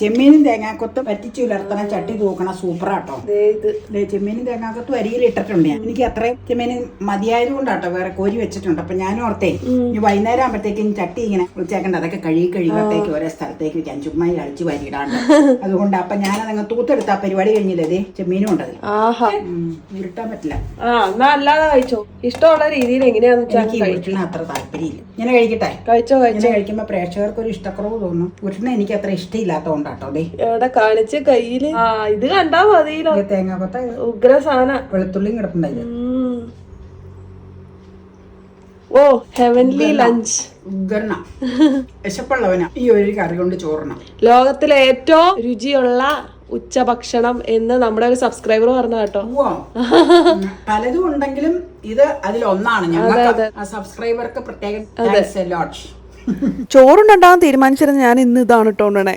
ചെമ്മീനും തേങ്ങാക്കൊത്തും പറ്റിച്ചു ഉലർത്തണ ചട്ടി തൂക്കണ സൂപ്പറാട്ടോ. ചെമ്മീനും തേങ്ങാക്കൊത്തും അരിയിലിട്ടിട്ടുണ്ട് ഞാൻ. എനിക്ക് അത്രയും ചെമ്മീൻ മതിയായത് കൊണ്ടാട്ടോ വേറെ കോരി വെച്ചിട്ടുണ്ട്. അപ്പൊ ഞാൻ ഓർത്തേ ഇനി വൈകുന്നേരം ആകുമ്പോഴത്തേക്കും ചട്ടി ഇങ്ങനെ വിളിച്ചേക്കണ്ട അതൊക്കെ കഴുകി കഴിയുമ്പോഴത്തേക്ക് ഓരോ സ്ഥലത്തേക്ക് വെക്കാൻ. ചുമ്മാ അഴിച്ചു വരിയിടാണ്ട്. അതുകൊണ്ട് അപ്പൊ ഞാനതങ്ങ് തൂത്തെടുത്ത ആ പരിപാടി കഴിഞ്ഞില്ലേ അതെ ചെമ്മീനും ഉണ്ടത് ഉരുട്ടാൻ പറ്റില്ല. അല്ലാതെ കഴിച്ചോ. ഇഷ്ടമുള്ള രീതിയിൽ എങ്ങനെയാണെന്ന് വെച്ചാൽ ഉരുട്ടണ അത്ര താല്പര്യമില്ല. ഇങ്ങനെ കഴിക്കട്ടെ? കഴിച്ചോ കഴിച്ചോ. കഴിക്കുമ്പോ പ്രേക്ഷകർക്ക് ഒരു ഇഷ്ടക്കുറവ് തോന്നും. ഉരുട്ടണ എനിക്ക് അത്ര ഇഷ്ടമില്ലാത്തതുകൊണ്ടാട്ടോ ദേ. എവിടെ കാണിച്ച് കയ്യിൽ? ആ ഇത് കണ്ടാ മതിയിലോ ഇത്. തേങ്ങാക്കൊത്ത ഉഗ്ര സാധന. വെളുത്തുള്ളിയും കിടപ്പുണ്ടായില്ല? ഓ ഹെവൻലി ലഞ്ച് ഉഗ്രന. വിശപ്പുള്ളവനാ. ഈ ഒരു കറി കൊണ്ട് ചോറണം. ലോകത്തിലെ ഏറ്റവും രുചിയുള്ള ഉച്ചഭക്ഷണം എന്ന് നമ്മുടെ ഒരു സബ്സ്ക്രൈബർ പറഞ്ഞ കേട്ടോ. പലതും ഉണ്ടെങ്കിലും ഇത് അതിലൊന്നാണ്. ഞങ്ങൾക്ക് ആ സബ്സ്ക്രൈബർക്ക് പ്രത്യേകം ചോറുണ്ടാകാൻ തീരുമാനിച്ചിരുന്ന ഞാൻ ഇന്ന് ഇതാണ് കേട്ടോ ഇട്ടോണ്ടേ